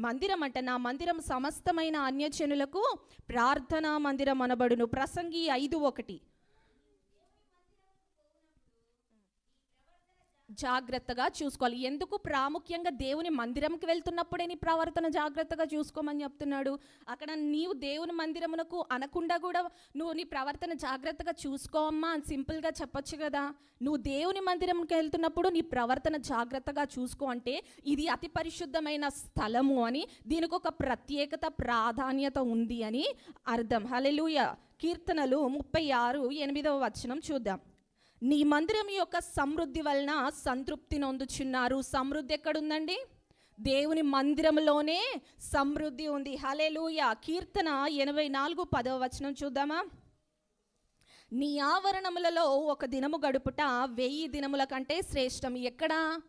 మందిరం అంట నా మందిరం సమస్తమైన అన్యజనులకు ప్రార్థనా మందిరం అనబడును. ప్రసంగి ఐదు ఒకటి. జాగ్రత్తగా చూసుకోవాలి. ఎందుకు ప్రాముఖ్యంగా దేవుని మందిరంకి వెళ్తున్నప్పుడే నీ ప్రవర్తన జాగ్రత్తగా చూసుకోమని చెప్తున్నాడు. అక్కడ నీవు దేవుని మందిరమునకు అనకుండా కూడా నువ్వు నీ ప్రవర్తన జాగ్రత్తగా చూసుకోమ్మా అని సింపుల్గా చెప్పొచ్చు కదా. నువ్వు దేవుని మందిరంకి వెళ్తున్నప్పుడు నీ ప్రవర్తన జాగ్రత్తగా చూసుకో అంటే ఇది అతి పరిశుద్ధమైన స్థలము అని దీనికి ఒక ప్రత్యేకత ప్రాధాన్యత ఉంది అని అర్థం. హలెలుయ కీర్తనలు ముప్పై ఆరు ఎనిమిదవ వచనం చూద్దాం. నీ మందిరం యొక్క సమృద్ధి వలన సంతృప్తి నొందుచున్నారు. సమృద్ధి ఎక్కడుందండి? దేవుని మందిరంలోనే సమృద్ధి ఉంది. హలేలుయ కీర్తన ఎనభై నాలుగు పదవ వచనం చూద్దామా? నీ ఆవరణములలో ఒక దినము గడుపుట వెయ్యి దినముల కంటే శ్రేష్టం. ఎక్కడా?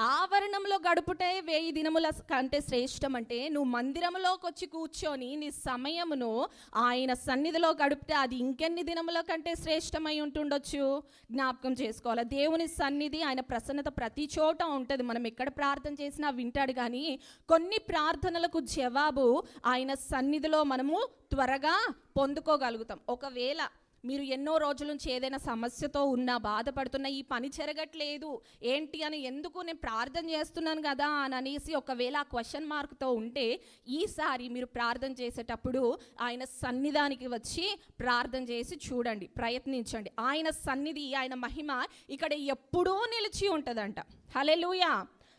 ఆవరణంలో గడుపుటే వెయ్యి దినముల కంటే శ్రేష్టం అంటే నువ్వు మందిరంలోకి వచ్చి కూర్చొని నీ సమయమును ఆయన సన్నిధిలో గడిపితే అది ఇంకెన్ని దినముల కంటే శ్రేష్టమై ఉంటుండొచ్చు? జ్ఞాపకం చేసుకోవాలి. దేవుని సన్నిధి ఆయన ప్రసన్నత ప్రతి చోట ఉంటుంది. మనం ఎక్కడ ప్రార్థన చేసినా వింటాడు కానీ కొన్ని ప్రార్థనలకు జవాబు ఆయన సన్నిధిలో మనము త్వరగా పొందుకోగలుగుతాం. ఒకవేళ మీరు ఎన్నో రోజుల నుంచి ఏదైనా సమస్యతో ఉన్నా బాధపడుతున్నా ఈ పని జరగట్లేదు ఏంటి అని ఎందుకు నేను ప్రార్థన చేస్తున్నాను కదా అని అనేసి ఒకవేళ ఆ క్వశ్చన్ మార్క్తో ఉంటే ఈసారి మీరు ప్రార్థన చేసేటప్పుడు ఆయన సన్నిధానికి వచ్చి ప్రార్థన చేసి చూడండి ప్రయత్నించండి. ఆయన సన్నిధి ఆయన మహిమ ఇక్కడ ఎప్పుడూ నిలిచి ఉంటుందంట. హలెలూయా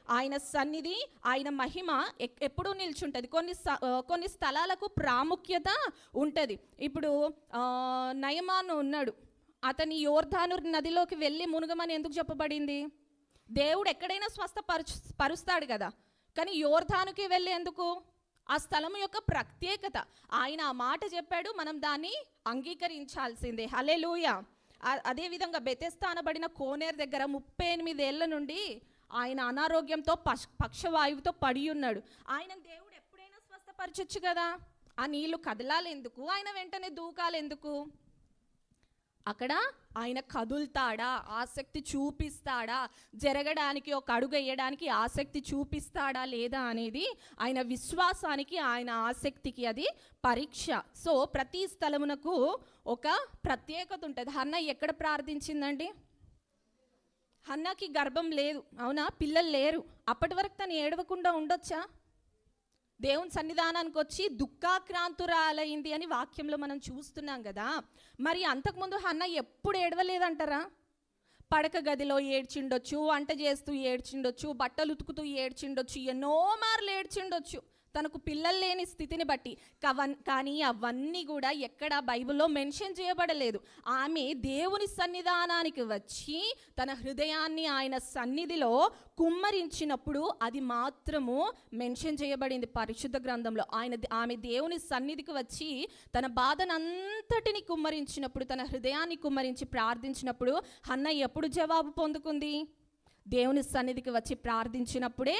ఆయన సన్నిధి ఆయన మహిమ ఎప్పుడూ నిల్చుంటుంది. కొన్ని స- కొన్ని స్థలాలకు ప్రాముఖ్యత ఉంటుంది. ఇప్పుడు నయమాను ఉన్నాడు. అతని యోర్ధాను నదిలోకి వెళ్ళి మునుగమని ఎందుకు చెప్పబడింది? దేవుడు ఎక్కడైనా స్వస్థపరుచు పరుస్తాడు కదా. కానీ యోర్ధానుకి వెళ్ళి ఎందుకు? ఆ స్థలం యొక్క ప్రత్యేకత. ఆయన ఆ మాట చెప్పాడు మనం దాన్ని అంగీకరించాల్సిందే. హలే లూయ అదేవిధంగా బెతెస్థానబడిన కోనేరు దగ్గర ముప్పై ఎనిమిదేళ్ళ నుండి ఆయన అనారోగ్యంతో పక్షవాయువుతో పడి ఉన్నాడు ఆయన దేవుడు ఎప్పుడైనా స్వస్థపరచొచ్చు కదా? ఆ నీళ్ళు కదలాలి ఎందుకు ఆయన వెంటనే దూకాలి ఎందుకు అక్కడ ఆయన కదులుతాడా? ఆసక్తి చూపిస్తాడా? జరగడానికి ఒక అడుగు వేయడానికి ఆసక్తి చూపిస్తాడా లేదా అనేది ఆయన విశ్వాసానికి ఆయన ఆసక్తికి అది పరీక్ష. సో ప్రతి స్థలమునకు ఒక ప్రత్యేకత ఉంటుంది. అన్న ఎక్కడ ప్రార్థించిందండి? హన్నాకి గర్భం లేదు. అవునా? పిల్లలు లేరు. అప్పటి వరకు తను ఏడవకుండా ఉండొచ్చా? దేవుని సన్నిధానానికి వచ్చి దుఃఖాక్రాంతురాలైంది అని వాక్యంలో మనం చూస్తున్నాం కదా. మరి అంతకుముందు హన్న ఎప్పుడు ఏడవలేదంటారా? పడక గదిలో ఏడ్చిండొచ్చు వంట చేస్తూ ఏడ్చిండొచ్చు బట్టలు ఉతుకుతూ ఏడ్చిండొచ్చు ఎన్నో మార్లు ఏడ్చిండొచ్చు. తనకు పిల్లలు లేని స్థితిని బట్టి కవన్ కానీ అవన్నీ కూడా ఎక్కడ బైబిల్లో మెన్షన్ చేయబడలేదు. ఆమె దేవుని సన్నిధానానికి వచ్చి తన హృదయాన్ని ఆయన సన్నిధిలో కుమ్మరించినప్పుడు అది మాత్రము మెన్షన్ చేయబడింది పరిశుద్ధ గ్రంథంలో. ఆయన ఆమె దేవుని సన్నిధికి వచ్చి తన బాధనంతటిని కుమ్మరించినప్పుడు తన హృదయాన్ని కుమ్మరించి ప్రార్థించినప్పుడు అన్న ఎప్పుడు జవాబు పొందుకుంది? దేవుని సన్నిధికి వచ్చి ప్రార్థించినప్పుడే